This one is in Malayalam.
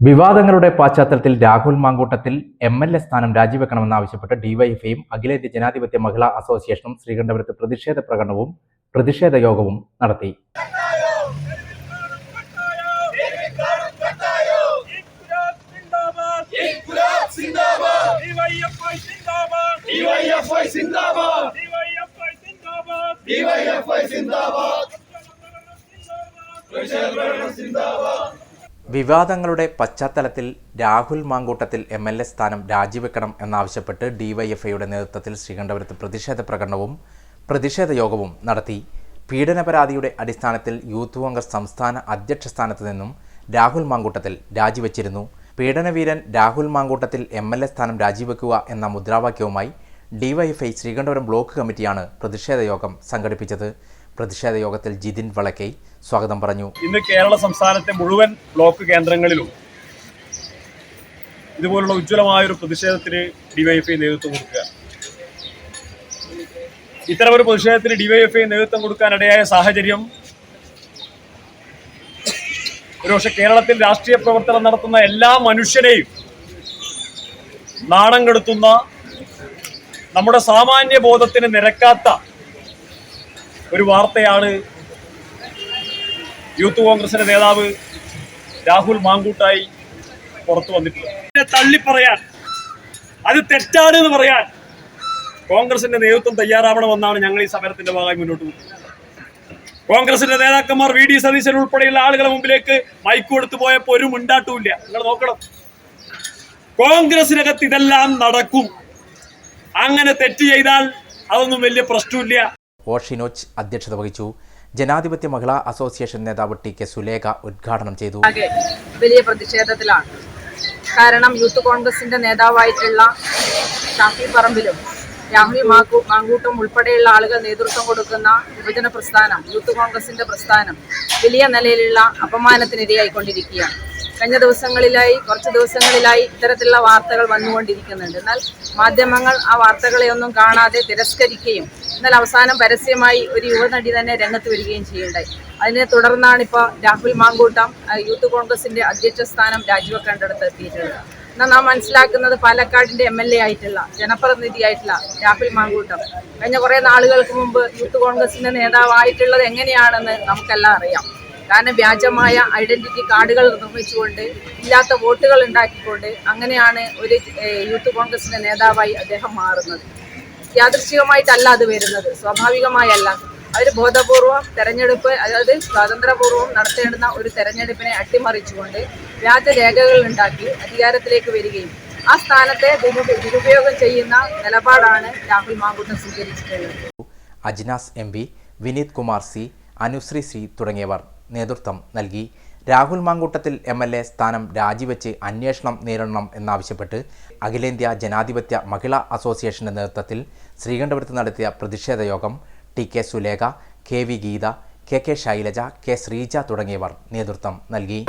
വിവാദങ്ങളുടെ പശ്ചാത്തലത്തിൽ Rahul Mankoottathil M L A സ്ഥാനം രാജിവെക്കണമെന്നാവശ്യപ്പെട്ട് ഡിവൈഎഫ്ഐയും അഖിലേന്ത്യ ജനാധിപത്യ മഹിളാ അസോസിയേഷനും ശ്രീകണ്ഠപുരത്ത് പ്രതിഷേധ പ്രകടനവും പ്രതിഷേധ യോഗവും നടത്തി. സിന്ദാബാദ് സിന്ദാബാദ്. വിവാദങ്ങളുടെ പശ്ചാത്തലത്തിൽ Rahul Mankoottathil M L A സ്ഥാനം രാജിവെക്കണം എന്നാവശ്യപ്പെട്ട് ഡിവൈഎഫ്ഐയുടെ നേതൃത്വത്തിൽ ശ്രീകണ്ഠപുരത്ത് പ്രതിഷേധ പ്രകടനവും പ്രതിഷേധ യോഗവും നടത്തി. പീഡന പരാതിയുടെ അടിസ്ഥാനത്തിൽ യൂത്ത് കോൺഗ്രസ് സംസ്ഥാന അധ്യക്ഷ സ്ഥാനത്ത് നിന്നും രാഹുൽ മാങ്കൂട്ടത്തിൽ രാജിവെച്ചിരുന്നു. പീഡനവീരൻ Rahul Mankoottathil M L A സ്ഥാനം രാജിവെക്കുക എന്ന മുദ്രാവാക്യവുമായി ഡിവൈഎഫ്ഐ ശ്രീകണ്ഠപുരം ബ്ലോക്ക് കമ്മിറ്റിയാണ് പ്രതിഷേധ യോഗം സംഘടിപ്പിച്ചത്. പ്രതിഷേധ യോഗത്തിൽ ജിതിൻ വളക്കൈ സ്വാഗതം പറഞ്ഞു. ഇന്ന് കേരള സംസ്ഥാനത്തെ മുഴുവൻ ബ്ലോക്ക് കേന്ദ്രങ്ങളിലും ഇതുപോലുള്ള ഉജ്ജ്വലമായ ഒരു പ്രതിഷേധത്തിന് ഡിവൈഎഫ്ഐ നേതൃത്വം കൊടുക്കുക. ഇത്തരമൊരു പ്രതിഷേധത്തിന് ഡിവൈഎഫ്ഐ നേതൃത്വം കൊടുക്കാനിടയായ സാഹചര്യം ഒരുപക്ഷെ കേരളത്തിൽ രാഷ്ട്രീയ പ്രവർത്തനം നടത്തുന്ന എല്ലാ മനുഷ്യരെയും നാണം കെടുത്തുന്ന നമ്മുടെ സാമാന്യ ബോധത്തിന് നിരക്കാത്ത ഒരു വാർത്തയാണ്. യൂത്ത് കോൺഗ്രസിന്റെ നേതാവ് രാഹുൽ മാങ്കൂട്ടായി പുറത്തു വന്നിട്ടുള്ളത്. തള്ളി പറയാൻ അത് തെറ്റാണ് എന്ന് പറയാൻ കോൺഗ്രസിന്റെ നേതൃത്വം തയ്യാറാവണമെന്നാണ് ഞങ്ങൾ ഈ സമരത്തിന്റെ ഭാഗമായി മുന്നോട്ട് പോകുന്നത്. കോൺഗ്രസിന്റെ നേതാക്കന്മാർ വി ഡി സതീശൻ ഉൾപ്പെടെയുള്ള ആളുകളെ മുമ്പിലേക്ക് മൈക്ക് കൊടുത്തു പോയപ്പോൾ ഒരു മുണ്ടാട്ടുമില്ല. നിങ്ങൾ നോക്കണം. കോൺഗ്രസിനകത്ത് ഇതെല്ലാം നടക്കും. അങ്ങനെ തെറ്റ് ചെയ്താൽ അതൊന്നും വലിയ പ്രശ്നമില്ല. ഒ അധ്യക്ഷത വഹിച്ചു. ജനാധിപത്യ മഹിളാ അസോസിയേഷൻ നേതാവ് ടി കെ സുലേഖ ഉദ്ഘാടനം ചെയ്തു. വലിയ പ്രതിഷേധത്തിലാണ്. കാരണം യൂത്ത് കോൺഗ്രസിന്റെ നേതാവായിട്ടുള്ള ഷാഫി പറമ്പിലും രാഹുൽ മാക്കു മാങ്കൂട്ടും ഉൾപ്പെടെയുള്ള ആളുകൾ നേതൃത്വം കൊടുക്കുന്ന യുവജന പ്രസ്ഥാനം യൂത്ത് കോൺഗ്രസിന്റെ പ്രസ്ഥാനം വലിയ നിലയിലുള്ള അപമാനത്തിനിരയായിക്കൊണ്ടിരിക്കുകയാണ്. കഴിഞ്ഞ ദിവസങ്ങളിലായി കുറച്ച് ദിവസങ്ങളിലായി ഇത്തരത്തിലുള്ള വാർത്തകൾ വന്നുകൊണ്ടിരിക്കുന്നുണ്ട്. എന്നാൽ മാധ്യമങ്ങൾ ആ വാർത്തകളെ ഒന്നും കാണാതെ തിരസ്കരിക്കുകയും എന്നാൽ അവസാനം പരസ്യമായി ഒരു യുവനടി തന്നെ രംഗത്ത് വരികയും ചെയ്യുണ്ടായി അതിനെ തുടർന്നാണ് ഇപ്പോൾ രാഹുൽ മാങ്കൂട്ടം യൂത്ത് കോൺഗ്രസിന്റെ അധ്യക്ഷ സ്ഥാനം രാജിവെക്കേണ്ടടുത്ത് എത്തിയിട്ടുള്ളത് എന്നാൽ നാം മനസ്സിലാക്കുന്നത് പാലക്കാടിന്റെ എം എൽ എ ആയിട്ടുള്ള ജനപ്രതിനിധിയായിട്ടുള്ള രാഹുൽ മാങ്കൂട്ടം. കഴിഞ്ഞ കുറേ നാളുകൾക്ക് മുമ്പ് യൂത്ത് കോൺഗ്രസിന്റെ നേതാവായിട്ടുള്ളത് എങ്ങനെയാണെന്ന് നമുക്കെല്ലാം അറിയാം. കാരണം വ്യാജമായ ഐഡന്റിറ്റി കാർഡുകൾ നിർമ്മിച്ചുകൊണ്ട് ഇല്ലാത്ത വോട്ടുകൾ ഉണ്ടാക്കിക്കൊണ്ട് അങ്ങനെയാണ് ഒരു യൂത്ത് കോൺഗ്രസിന്റെ നേതാവായി അദ്ദേഹം മാറുന്നത്. യാദൃശ്ചികമായിട്ടല്ല അത് വരുന്നത്. സ്വാഭാവികമായല്ല. അവർ ബോധപൂർവം തെരഞ്ഞെടുപ്പ് അതായത് സ്വാതന്ത്ര്യപൂർവം നടത്തേണ്ടുന്ന ഒരു തെരഞ്ഞെടുപ്പിനെ അട്ടിമറിച്ചുകൊണ്ട് വ്യാജ രേഖകൾ ഉണ്ടാക്കി അധികാരത്തിലേക്ക് വരികയും ആ സ്ഥാനത്തെ ദുരുപയോഗം ചെയ്യുന്ന നിലപാടാണ് രാഹുൽ മാങ്കുട്ട സ്വീകരിച്ചിട്ടുള്ളത്. Ajnas M P Vineeth Kumar C Anusree C തുടങ്ങിയവർ. നേതൃത്വം നൽകി. Rahul Mankoottathil M L A സ്ഥാനം രാജിവെച്ച് അന്വേഷണം നേരിടണം എന്നാവശ്യപ്പെട്ട് അഖിലേന്ത്യാ ജനാധിപത്യ മഹിളാ അസോസിയേഷന്റെ നേതൃത്വത്തിൽ ശ്രീകണ്ഠപുരത്ത് നടത്തിയ പ്രതിഷേധ യോഗം T K Sulekha K V Geetha K K Shailaja K Sreeja തുടങ്ങിയവർ നേതൃത്വം നൽകി.